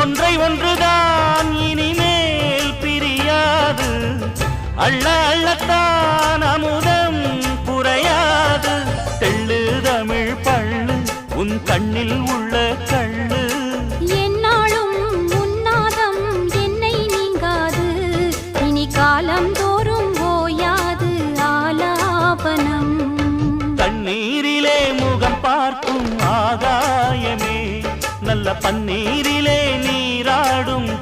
ஒன்றை ஒன்றுதான் இனிமேல் பிரியாது. அள்ள அள்ளத்தான் அமுதம் கண்ணில் உள்ள கள்ளு என்னாலும் உன்னாதம் என்னை நீங்காது. இனி காலம் தோறும் ஓயாது ஆலாபனம். தண்ணீரிலே முகம் பார்க்கும் ஆகாயமே. நல்ல பன்னீரிலே நீராடும்